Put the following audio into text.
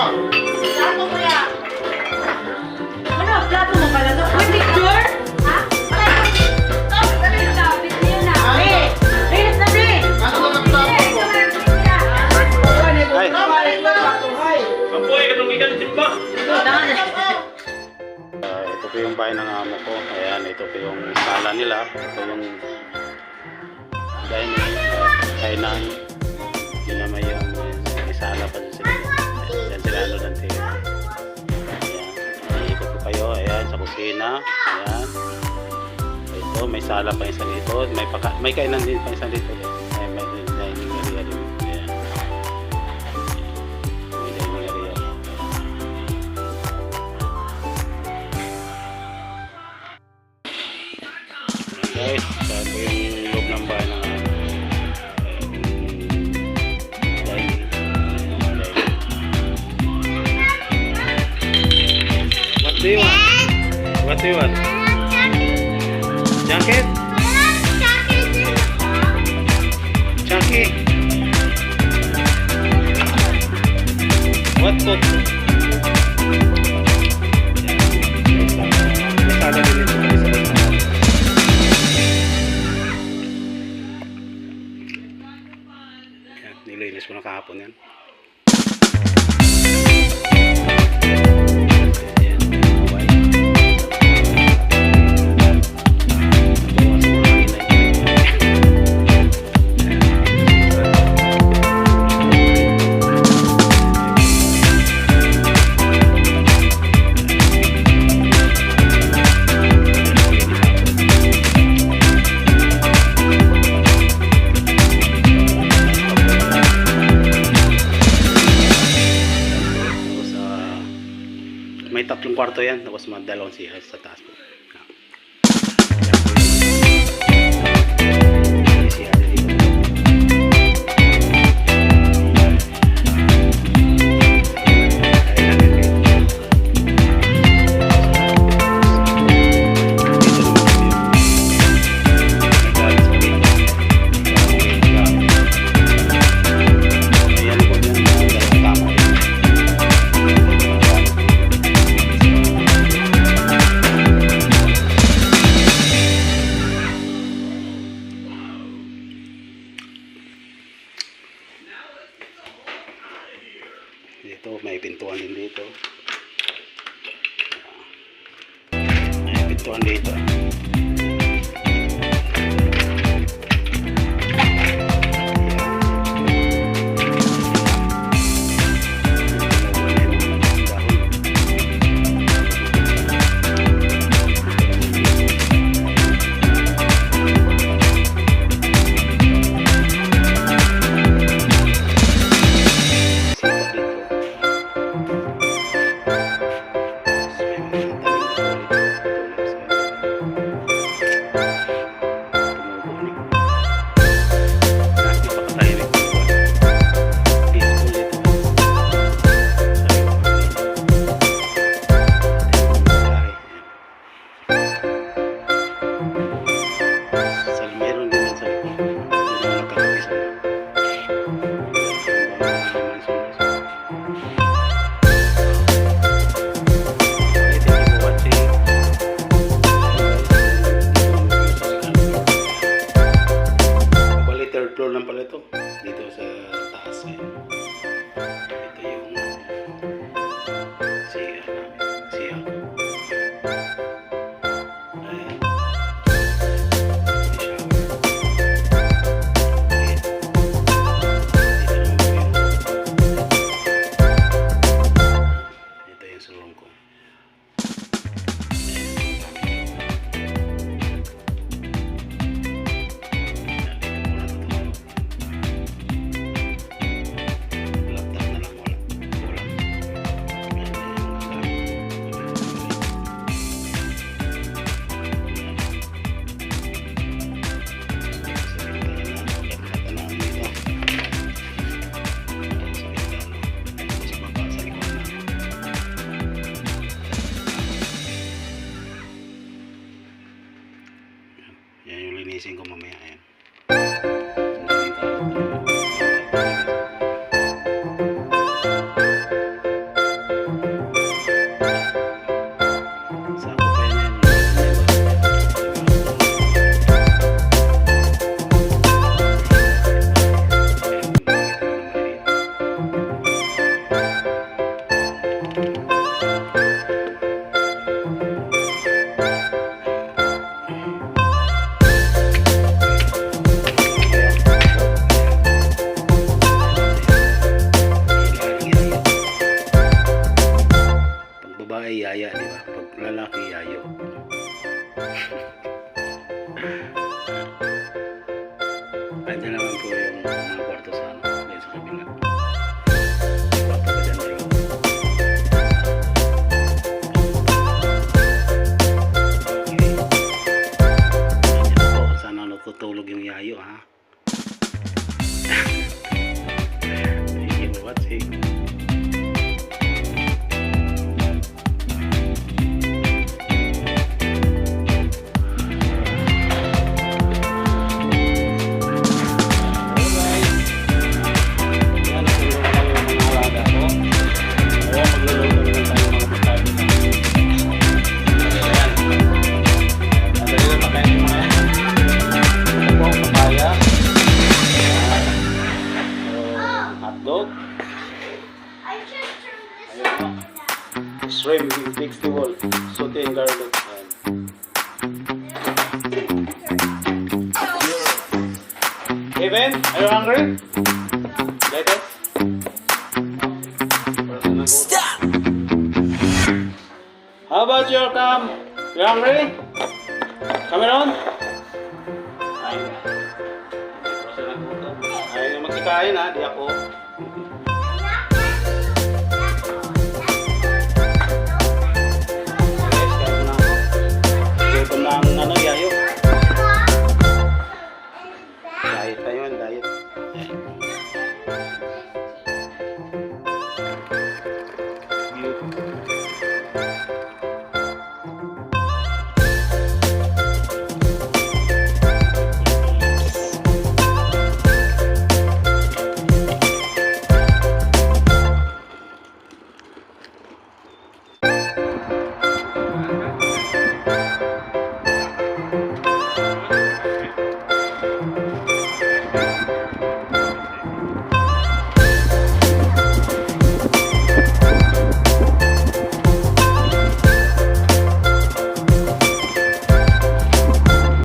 ko. Plato ko ya. Ano, plato mo pala to? Uy, picture? Ha? Wala. Stop! Dali na. Video na. Eh, Rilis na din. Ano na ang plato ko? Ay. Apoy, kanong ikan timba. Ah, ito po yung bahay ng amo ko. Ayan, ito po yung sala nila. Ito yung dining, uh, kainan. Kusina. Ayan. Ito, may sala pa isa dito. May, paka, may kainan din pa isa dito. May, may dining area din. Ayan. May dining area. Guys, din ito. May sala din. Yan, nilinis ko na kahapon. Yan, kwarto yan, tapos mga dalawang siya sa taas po. May pintuan din dito. May pintuan dito. lilinisin ko mamaya ayan. Ito naman po yung mga kwarto sa ano, sa kabila. Natutulog yung yayo ha. Thank you for. Ben, are you hungry? Lettuce? Stop! How about your cam? You hungry? Cameron? Ayun. Ayun na magsikain ha, di ako.